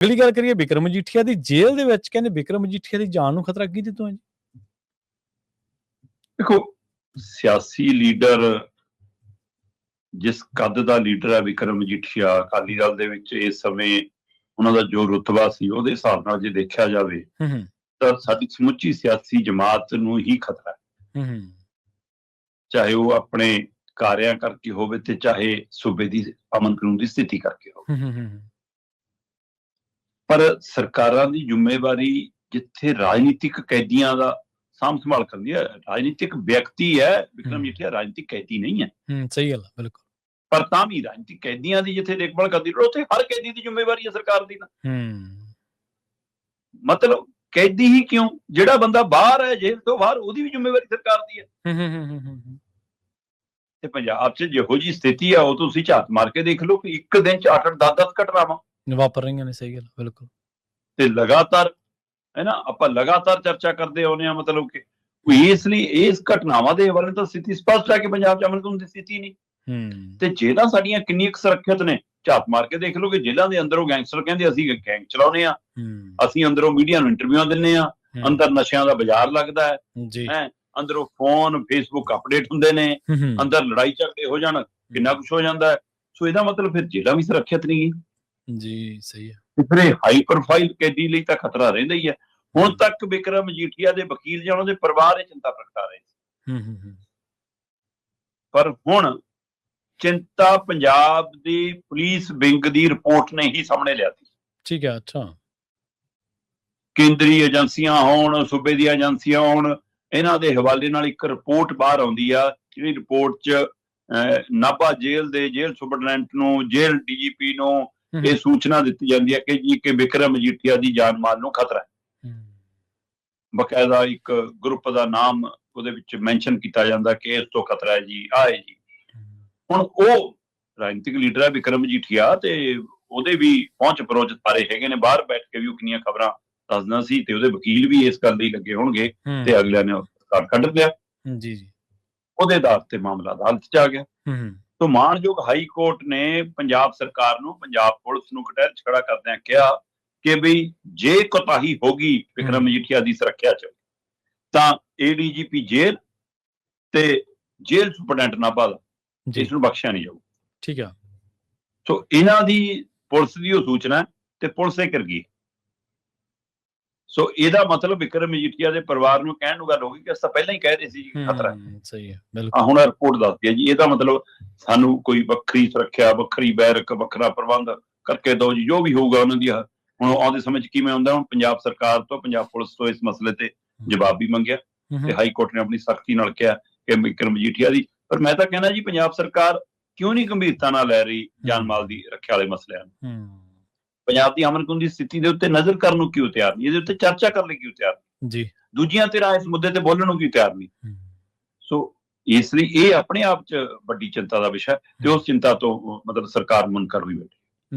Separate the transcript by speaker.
Speaker 1: ਅਗਲੀ ਗੱਲ ਕਰੀਏ ਵਿਕਰਮ ਮਜੀਠੀਆ ਦੀ ਜੇਲ੍ਹ ਦੇ ਵਿੱਚ ਕਹਿੰਦੇ ਵਿਕਰਮ ਮਜੀਠੀਆ ਦੀ ਜਾਨ ਨੂੰ ਖਤਰਾ ਕੀ ਦਿੱਤੋ ਹੈ ਜੀ
Speaker 2: ਦੇਖੋ ਸਿਆਸੀ ਲੀਡਰ ਜਿਸ ਕੱਦ ਦਾ ਲੀਡਰ ਹੈ ਵਿਕਰਮ ਮਜੀਠੀਆ ਅਕਾਲੀ ਦਲ ਦੇ ਵਿੱਚ ਇਸ ਸਮੇਂ ਉਹਨਾਂ ਦਾ ਜੋ ਰੁਤਬਾ ਸੀ ਉਹਦੇ ਹਿਸਾਬ ਨਾਲ ਜੇ ਦੇਖਿਆ ਜਾਵੇ ਤਾਂ ਸਾਡੀ ਸਮੁੱਚੀ ਸਿਆਸੀ ਜਮਾਤ ਨੂੰ ਹੀ ਖਤਰਾ ਹੈ। ਚਾਹੇ ਉਹ ਆਪਣੇ ਕਾਰਿਆਂ ਕਰਕੇ ਹੋਵੇ ਤੇ ਚਾਹੇ ਸੂਬੇ ਦੀ ਅਮਨ ਕਾਨੂੰਨ ਦੀ ਸਥਿਤੀ ਕਰਕੇ ਹੋਵੇ। ਪਰ ਸਰਕਾਰਾਂ ਦੀ ਜ਼ਿੰਮੇਵਾਰੀ ਜਿੱਥੇ ਰਾਜਨੀਤਿਕ ਕੈਦੀਆਂ ਦਾ ਸਾਂਭ ਸੰਭਾਲ ਕਰਦੀ ਹੈ ਰਾਜਨੀਤਿਕ ਵਿਅਕਤੀ ਹੈ ਵਿਕਰਮ
Speaker 1: ਹਮ।
Speaker 2: ਮਜੀਠੀਆ ਰਾਜਨੀਤਿਕ ਕੈਦੀ ਨਹੀਂ ਹੈ।
Speaker 1: ਹੂੰ ਸਹੀ ਗੱਲ ਹੈ, ਬਿਲਕੁਲ।
Speaker 2: ਪਰ ਤਾਂ ਵੀ ਰਾਜਨੀਤਿਕ ਕੈਦੀਆਂ ਦੀ ਜਿੱਥੇ ਦੇਖਭਾਲ ਕਰਦੀ ਉੱਥੇ ਹਰ ਕੈਦੀ ਦੀ ਜ਼ਿੰਮੇਵਾਰੀ ਹੈ ਸਰਕਾਰ ਦੀ ਨਾ
Speaker 1: ਹੂੰ।
Speaker 2: ਮਤਲਬ ਕੈਦੀ ਹੀ ਕਿਉਂ? ਜਿਹੜਾ ਬੰਦਾ ਬਾਹਰ ਹੈ ਜੇਲ੍ਹ ਤੋਂ ਬਾਹਰ ਉਹਦੀ ਵੀ ਜ਼ਿੰਮੇਵਾਰੀ ਸਰਕਾਰ ਦੀ ਹੈ।
Speaker 1: ਹੂੰ ਹੂੰ ਹੂੰ ਹੂੰ, ਹੂੰ।
Speaker 2: ਤੇ ਪੰਜਾਬ 'ਚ ਜਿਹੋ ਜੀ ਸਥਿਤੀ ਆ ਉਹ ਤੁਸੀਂ ਝਾਤ ਮਾਰ ਕੇ ਦੇਖ ਲਓ ਕਿ ਇੱਕ ਦਿਨ 'ਚ 8-8 10-10 ਘਟਨਾਵਾਂ।
Speaker 1: ਵਾਪਰ ਰਹੀਆਂ ਨੇ ਸਹੀ ਗੱਲ ਬਿਲਕੁਲ।
Speaker 2: ਤੇ ਲਗਾਤਾਰ ਹੈ ਨਾ ਆਪਾਂ ਲਗਾਤਾਰ ਚਰਚਾ ਕਰਦੇ ਆਉਂਦੇ ਆ ਮਤਲਬ ਕਿ ਕੋਈ ਇਸ ਲਈ ਇਸ ਘਟਨਾਵਾਂ ਦੇ ਹਵਾਲੇ ਤਾਂ ਸਥਿਤੀ ਸਪਸ਼ਟ ਹੈ ਕਿ ਪੰਜਾਬ 'ਚ ਅਮਨ ਦੀ ਸਥਿਤੀ ਨਹੀਂ।
Speaker 1: ਹੂੰ।
Speaker 2: ਤੇ ਜੇਲ੍ਹਾਂ ਸਾਡੀਆਂ ਕਿੰਨੀਆਂ ਸੁਰੱਖਿਅਤ ਨੇ ਝਾਤ ਮਾਰ ਕੇ ਦੇਖ ਲਓ ਕਿ ਜੇਲ੍ਹਾਂ ਦੇ ਅੰਦਰੋਂ ਗੈਂਗਸਟਰ ਕਹਿੰਦੇ ਅਸੀਂ ਗੈਂਗ ਚਲਾਉਨੇ ਆ ਅਸੀਂ ਅੰਦਰੋਂ ਮੀਡੀਆ ਨੂੰ ਇੰਟਰਵਿਊਆਂ ਦਿੰਨੇ ਆ ਅੰਦਰ ਨਸ਼ਿਆਂ ਦਾ ਬਾਜ਼ਾਰ ਲੱਗਦਾ ਹੈ
Speaker 1: ਜੀ।
Speaker 2: ਹੈਂ। ਅੰਦਰੋਂ ਫੋਨ ਫੇਸਬੁੱਕ ਅਪਡੇਟ ਹੁੰਦੇ ਨੇ ਅੰਦਰ ਲੜਾਈ ਝਗੜੇ ਹੋ ਜਾਣ ਕਿੰਨਾ ਕੁਝ ਹੋ ਜਾਂਦਾ ਸੋ ਇਹਦਾ ਮਤਲਬ ਫਿਰ ਜੇਲ੍ਹਾਂ ਵੀ ਸੁਰੱਖਿਅਤ ਨਹੀਂ ਹੈ।
Speaker 1: ਜੀ ਸਹੀ ਹੈ।
Speaker 2: ਫਿਰ ਇਹ ਹਾਈ ਪ੍ਰੋਫਾਈਲ ਕੈਦੀ ਲਈ ਤਾਂ ਖਤਰਾ ਰਹਿੰਦਾ ਹੀ ਹੈ। ਹੁਣ ਤੱਕ ਵਿਕਰਮ ਮਜੀਠੀਆ ਦੇ ਵਕੀਲ ਜਾਂ ਉਹਨਾਂ ਦੇ ਪਰਿਵਾਰ ਇਹ ਚਿੰਤਾ ਪ੍ਰਗਟਾ ਰਹੇ ਸੀ।
Speaker 1: ਹੂੰ ਹੂੰ
Speaker 2: ਪਰ ਹੁਣ ਚਿੰਤਾ ਪੰਜਾਬ ਦੀ ਪੁਲਿਸ ਵਿੰਗ ਦੀ ਰਿਪੋਰਟ ਨੇ ਹੀ ਸਾਹਮਣੇ ਲਿਆਤੀ
Speaker 1: ਠੀਕ ਹੈ ਅੱਛਾ।
Speaker 2: ਕੇਂਦਰੀ ਏਜੰਸੀਆਂ ਹੋਣ ਸੂਬੇ ਦੀਆਂ ਏਜੰਸੀਆਂ ਹੋਣ ਇਹਨਾਂ ਦੇ ਹਵਾਲੇ ਨਾਲ ਇੱਕ ਰਿਪੋਰਟ ਬਾਹਰ ਆਉਂਦੀ ਆ ਜਿਹੜੀ ਰਿਪੋਰਟ 'ਚ ਨਾਭਾ ਜੇਲ੍ਹ ਦੇ ਜੇਲ੍ਹ ਸੁਪਰਡੈਂਟ ਨੂੰ ਜੇਲ੍ਹ ਡੀਜੀਪੀ ਨੂੰ ਇਹ ਸੂਚਨਾ ਦਿੱਤੀ ਜਾਂਦੀ ਹੈ ਕਿ ਜੀ ਕਿ ਵਿਕਰਮ ਮਜੀਠੀਆ ਦੀ ਜਾਨ ਮਾਲ ਨੂੰ ਖਤਰਾ ਹੈ। ਬਕਾਇਦਾ ਇੱਕ ਗਰੁੱਪ ਦਾ ਨਾਮ ਉਹਦੇ ਵਿੱਚ ਮੈਂਸ਼ਨ ਕੀਤਾ ਜਾਂਦਾ ਕਿ ਇਸ ਤੋਂ ਖਤਰਾ ਹੈ ਜੀ ਆਏ ਜੀ। ਹੁਣ ਉਹ ਰਾਜਨੀਤਿਕ ਲੀਡਰ ਹੈ ਵਿਕਰਮ ਮਜੀਠੀਆ ਤੇ ਉਹਦੇ ਵੀ ਪਹੁੰਚ ਪਰੋਚ ਸਾਰੇ ਹੈਗੇ ਨੇ ਬਾਹਰ ਬੈਠ ਕੇ ਵੀ ਉਹ ਕਿੰਨੀਆਂ ਖਬਰਾਂ ਦੱਸਦਾ ਸੀ ਤੇ ਉਹਦੇ ਵਕੀਲ ਵੀ ਇਸ ਗੱਲ ਲਈ ਲੱਗੇ ਹੋਣਗੇ ਤੇ ਅਗਲਿਆਂ ਨੇ ਸਰਕਾਰ ਕੱਢ ਲਿਆ।
Speaker 1: ਜੀ ਜੀ।
Speaker 2: ਉਹਦੇ ਆਧਾਰ ਤੇ ਮਾਮਲਾ ਅਦਾਲਤ 'ਚ ਆ ਗਿਆ।
Speaker 1: ਹੂੰ
Speaker 2: ਤੋਂ ਮਾਣਯੋਗ ਹਾਈ ਕੋਰਟ ਨੇ ਪੰਜਾਬ ਸਰਕਾਰ ਨੂੰ ਪੰਜਾਬ ਪੁਲਿਸ ਨੂੰ ਕਟਹਿਰ ਖੜਾ ਕਰਦਿਆਂ ਕਿਹਾ ਕਿ ਵੀ ਜੇ ਕੋਤਾਹੀ ਹੋਗੀ ਵਿਕਰਮ
Speaker 1: ਹਮ।
Speaker 2: ਮਜੀਠੀਆ ਦੀ ਸੁਰੱਖਿਆ 'ਚ ਤਾਂ ਏਡੀਜੀਪੀ ਜੇਲ੍ਹ ਤੇ ਜੇਲ੍ਹ ਸੁਪਰਡੈਂਟ ਨਾਭਾ ਦਾ ਇਸ ਨੂੰ ਬਖਸ਼ਿਆ ਨਹੀਂ ਜਾਊ।
Speaker 1: ਠੀਕ ਹੈ
Speaker 2: ਸੋ ਇਹਨਾਂ ਦੀ ਪੁਲਿਸ ਦੀ ਉਹ ਸੂਚਨਾ ਹੈ ਤੇ ਪੁਲਿਸ ਇਹ ਕਰ ਗਈ। ਸੋ ਇਹਦਾ ਮਤਲਬ ਵਿਕਰਮ ਮਜੀਠੀਆ ਦੇ ਪਰਿਵਾਰ ਨੂੰ ਕਹਿਣ ਨੂੰ ਗੱਲ ਹੋ ਗਈ ਕਿ ਅਸੀਂ ਤਾਂ ਪਹਿਲਾਂ ਹੀ ਕਹਿ ਰਹੇ ਸੀ ਜੀ ਖਤਰਾ
Speaker 1: ਸਹੀ ਹੈ ਬਿਲਕੁਲ।
Speaker 2: ਹੁਣ ਰਿਪੋਰਟ ਦੱਸਦੀ ਹੈ ਜੀ ਇਹਦਾ ਮਤਲਬ ਸਾਨੂੰ ਕੋਈ ਵੱਖਰੀ ਸੁਰੱਖਿਆ ਵੱਖਰੀ ਬੈਰਕ ਵੱਖਰਾ ਪ੍ਰਬੰਧ ਕਰਕੇ ਦਿਓ ਜੀ ਜੋ ਵੀ ਹੋਊਗਾ ਉਹਨਾਂ ਦੀ ਹੁਣ ਆਉਂਦੇ ਸਮੇਂ 'ਚ ਕਿਵੇਂ ਹੁੰਦਾ ਹੁਣ ਪੰਜਾਬ ਸਰਕਾਰ ਤੋਂ ਪੰਜਾਬ ਪੁਲਿਸ ਤੋਂ ਇਸ ਮਸਲੇ ਤੇ ਜਵਾਬ ਵੀ ਮੰਗਿਆ ਤੇ ਹਾਈ ਕੋਰਟ ਨੇ ਆਪਣੀ ਸਖਤੀ ਨਾਲ ਕਿਹਾ ਕਿ ਵਿਕਰਮ ਮਜੀਠੀਆ ਦੀ ਪਰ ਮੈਂ ਤਾਂ ਕਹਿੰਦਾ ਜੀ ਪੰਜਾਬ ਸਰਕਾਰ ਕਿਉਂ ਨਹੀਂ ਗੰਭੀਰਤਾ ਨਾਲ ਲੈ ਰਹੀ ਜਾਨ ਮਾਲ ਦੀ ਰੱਖਿਆ ਵਾਲੇ ਮਸਲਿਆਂ ਨੂੰ?
Speaker 1: ਹੂੰ।
Speaker 2: ਪੰਜਾਬ ਦੀ ਅਮਨ ਦੀ ਸਥਿਤੀ ਦੇ ਉੱਤੇ ਨਜ਼ਰ ਕਰਨ ਨੂੰ ਕਿਉਂ ਤਿਆਰ ਨਹੀਂ? ਇਹਦੇ ਉੱਤੇ ਚਰਚਾ ਕਰਨ ਲਈ ਕਿਉਂ ਤਿਆਰ ਨਹੀਂ?
Speaker 1: ਜੀ।
Speaker 2: ਦੂਜੀਆਂ ਧਿਰਾਂ ਇਸ ਮੁੱਦੇ ਤੇ ਬੋਲਣ ਨੂੰ ਕਿਉਂ ਤਿਆਰ ਨਹੀਂ? ਸੋ ਇਸ ਲਈ ਇਹ ਆਪਣੇ ਆਪ 'ਚ ਵੱਡੀ ਚਿੰਤਾ ਦਾ ਵਿਸ਼ਾ ਤੇ ਉਸ ਚਿੰਤਾ ਤੋਂ ਮਤਲਬ ਸਰਕਾਰ ਮੁਨਕਰ ਹੋਈ ਬੈਠੀ।